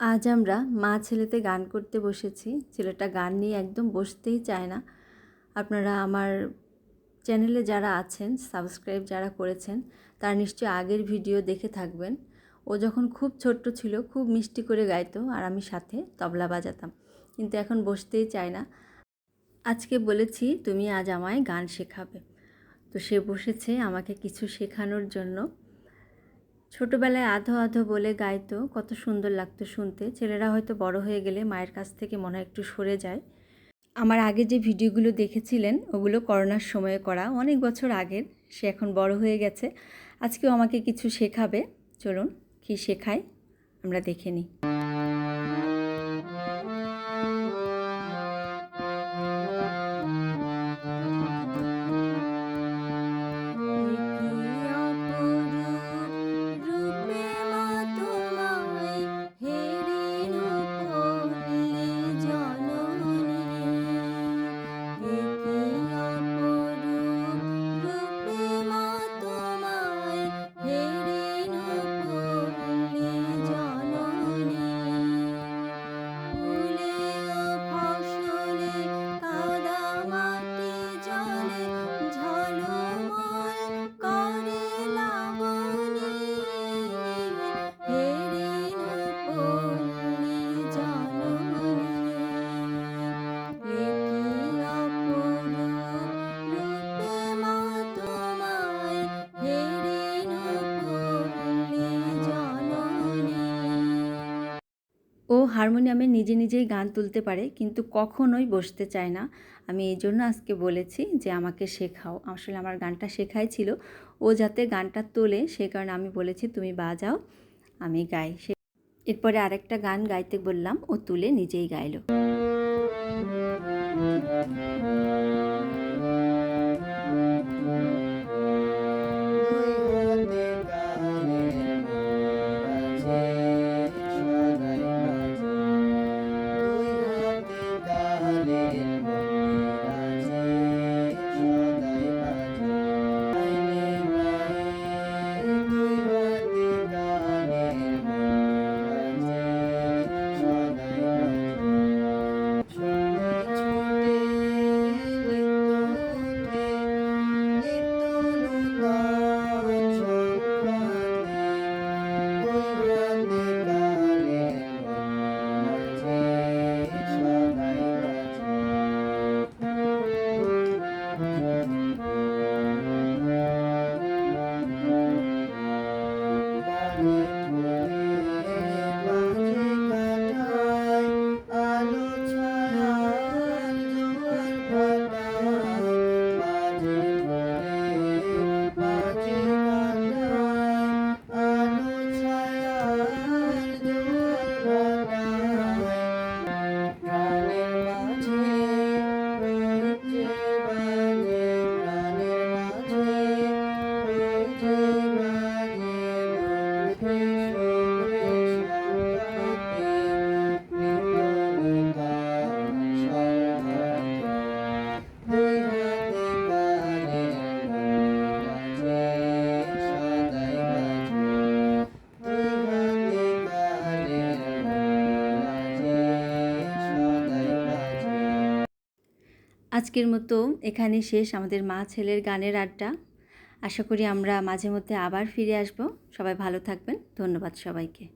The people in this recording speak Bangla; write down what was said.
আজ আমরা মা ছেলেতে গান করতে বসেছি। ছেলেটা গান নিয়ে একদম বসতেই চায় না। আপনারা আমার চ্যানেলে যারা আছেন, সাবস্ক্রাইব যারা করেছেন, তারা নিশ্চয়ই আগের ভিডিও দেখে থাকবেন। ও যখন খুব ছোট্ট ছিল, খুব মিষ্টি করে গাইতো আর আমি সাথে তবলা বাজাতাম। কিন্তু এখন বসতেই চায় না। আজকে বলেছি, তুমি আজ আমায় গান শেখাবে। তো সে বসেছে আমাকে কিছু শেখানোর জন্য। ছোটোবেলায় আধো আধো বলে গাইতো, কত সুন্দর লাগতো শুনতে। ছেলেরা হয়তো বড় হয়ে গেলে মায়ের কাছ থেকে মনে একটু সরে যায়। আমার আগে যে ভিডিওগুলো দেখেছিলেন, ওগুলো করোনার সময়ে করা। অনেক বছর আগের, সে এখন বড় হয়ে গেছে। আজকেও আমাকে কিছু শেখাবে। চলুন, কি শেখায়, আমরা দেখে নিই। ও হারমোনিয়ামে নিজে নিজেই গান তুলতে পারে, কিন্তু কখনোই বসতে চায় না। আমি এই জন্য আজকে বলেছি যে আমাকে শেখাও। আসলে আমার গানটা শেখাই ছিল। ও যাতে গানটা তোলে, সে কারণে আমি বলেছি তুমি বাজাও, আমি গাই। সে এরপরে আরেকটা গান গাইতে বললাম, ও তুলে নিজেই গাইলো। আজকের মতো এখানে শেষ আমাদের মা ছেলের গানের আড্ডা। আশা করি আমরা মাঝে মধ্যে আবার ফিরে আসব। সবাই ভালো থাকবেন। ধন্যবাদ সবাইকে।